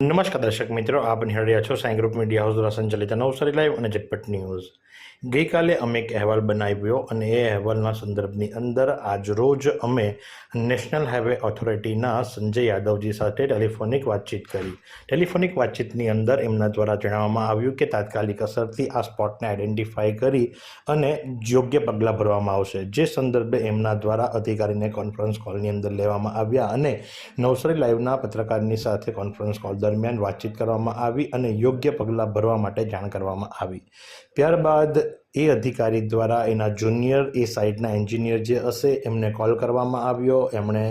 નમસ્કાર દર્શક મિત્રો, આપ નિહાળી છો સાઈ ગ્રુપ મીડિયા હાઉસ દ્વારા સંચાલિત નવસારી લાઈવ અને ઝટપટ ન્યૂઝ. ગઈકાલે અમે એક અહેવાલ બનાવ્યો અને એ અહેવાલના સંદર્ભની અંદર આજરોજ અમે નેશનલ હાઈવે ઓથોરિટીના સંજય યાદવજી સાથે ટેલિફોનિક વાતચીત કરી. ટેલિફોનિક વાતચીતની અંદર એમના દ્વારા જણાવવામાં આવ્યું કે તાત્કાલિક અસરથી આ સ્પોટને આઈડેન્ટિફાઈ કરી અને યોગ્ય પગલાં ભરવામાં આવશે. જે સંદર્ભે એમના દ્વારા અધિકારીને કોન્ફરન્સ કોલની અંદર લેવામાં આવ્યા અને નવસારી લાઈવના પત્રકારની સાથે કોન્ફરન્સ કોલ દરમિયાન વાતચીત કરવામાં આવી અને યોગ્ય પગલાં ભરવા માટે જાણ કરવામાં આવી. ત્યારબાદ એ અધિકારી દ્વારા એના જુનિયર, એ સાઇડના એન્જિનિયર જે હશે, એમને કોલ કરવામાં આવ્યો. એમણે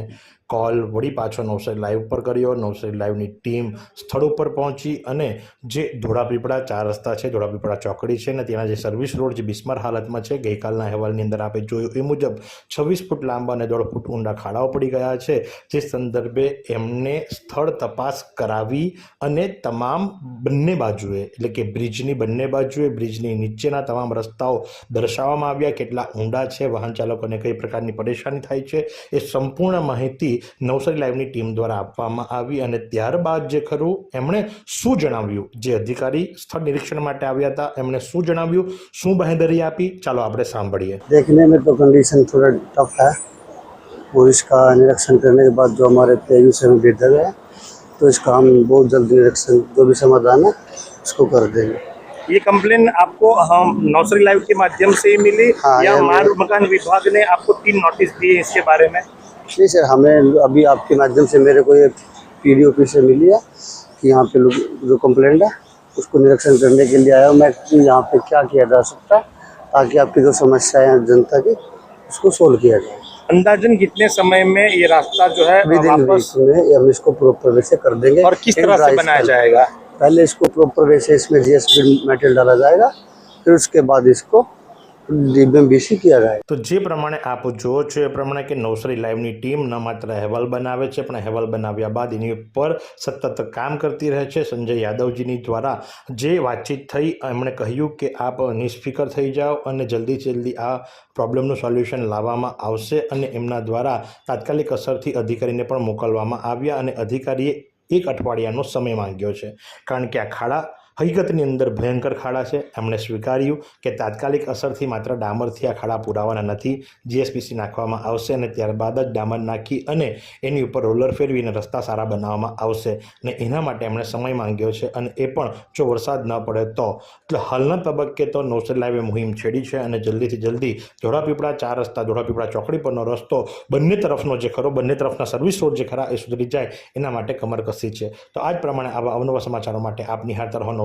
કોલ વળી પાછો નવસારી લાઈવ પર કર્યો. નવસારી લાઈવની ટીમ સ્થળ ઉપર પહોંચી અને જે ધોળાપીપળા ચાર રસ્તા છે, ધોળાપીપળા ચોકડી છે અને ત્યાંના જે સર્વિસ રોડ જે બિસ્માર હાલતમાં છે, ગઈકાલના અહેવાલની અંદર આપણે જોયું, એ મુજબ છવ્વીસ ફૂટ લાંબા અને દોઢ ફૂટ ઊંડા ખાડાઓ પડી ગયા છે, જે સંદર્ભે એમને સ્થળ તપાસ કરાવી અને તમામ બંને બાજુએ, એટલે કે બ્રિજની બંને બાજુએ, બ્રિજની નીચેના તમામ રસ્તાઓ દર્શાવવામાં આવ્યા કેટલા ઊંડા છે વાહન ચાલકોને કઈ પ્રકારની પરેશાની થાય છે એ સંપૂર્ણ માહિતી નવસારી લાઈવની ટીમ દ્વારા આપવામાં આવી અને ત્યારબાદ જે ખરું એમણે શું જણાવ્યું જે અધિકારી સ્થળ નિરીક્ષણ માટે આવ્યા હતા એમણે શું જણાવ્યું શું બાહેંધરી આપી ચાલો આપણે સાંભળીએ देखने में तो कंडीशन थोड़ा टफ है और इसका निरीक्षण करने के बाद जो हमारे पी से हमें भेजा गया है, तो इसका हम बहुत जल्द निरीक्षण जो भी समाधान है उसको कर देंगे ये कंप्लेन आपको हम नौसरी लाइव के माध्यम से ही मिली हाँ, या मार्ग मकान विभाग ने आपको तीन नोटिस दिए इसके बारे में? नहीं सर हमें अभी आपके माध्यम से मेरे को ये पी डी से मिली है कि यहाँ पे लोग जो कंप्लेंट है उसको निरीक्षण करने के लिए आया हूँ मैं यहाँ पे क्या किया जा सकता है ताकि आपकी जो समस्याएँ हैं जनता की उसको सोल्व किया जाए। अंदाजन कितने समय में ये रास्ता जो है वापस में हम इसको प्रॉपर से कर देंगे और किस तरह से बनाया जाएगा? पहले इसको प्रॉपर वे से इसमें जीएसपी मेटेरियल डाला जाएगा फिर उसके बाद इसको डिब्बे में बीसी किया जाएगा તો જે પ્રમાણે આપ જુઓ છો એ પ્રમાણે કે નવસારી લાઈવની ટીમ ન માત્ર અહેવાલ બનાવે છે પણ અહેવાલ બનાવ્યા બાદ એની ઉપર સતત કામ કરતી રહે છે સંજય યાદવજીની દ્વારા જે વાતચીત થઈ એમણે કહ્યું કે આપ નિષ્ફિકર થઈ જાઓ અને જલ્દીથી જલ્દી આ પ્રોબ્લેમનું સોલ્યુશન લાવવામાં આવશે અને એમના દ્વારા તાત્કાલિક અસરથી અધિકારીને પણ મોકલવામાં આવ્યા અને અધિકારીએ એક અઠવાડિયાનો સમય માંગ્યો છે. કારણ કે આ ખાડા હકીકતની અંદર ભયંકર ખાડા છે. એમણે સ્વીકાર્યું કે તાત્કાલિક અસરથી માત્ર ડામરથી આ ખાડા પુરાવાના નથી. જીએસપીસી નાખવામાં આવશે અને ત્યારબાદ જ ડામર નાખી અને એની ઉપર રોલર ફેરવીને રસ્તા સારા બનાવવામાં આવશે અને એના માટે એમણે સમય માંગ્યો છે અને એ પણ જો વરસાદ ન પડે તો. એટલે હાલના તબક્કે તો નોસેલ લાઈવે મુહિમ છેડી છે અને જલ્દીથી જલ્દી ધોળાપીપળા ચાર રસ્તા, ધોળાપીપળા ચોકડી પરનો રસ્તો, બંને તરફનો જે ખરો, બંને તરફના સર્વિસ રોડ જે ખરા એ સુધરી જાય એના માટે કમરકસી છે. તો આ જ પ્રમાણે આવા અવનવા સમાચારો માટે આપ નિહાળતા રહો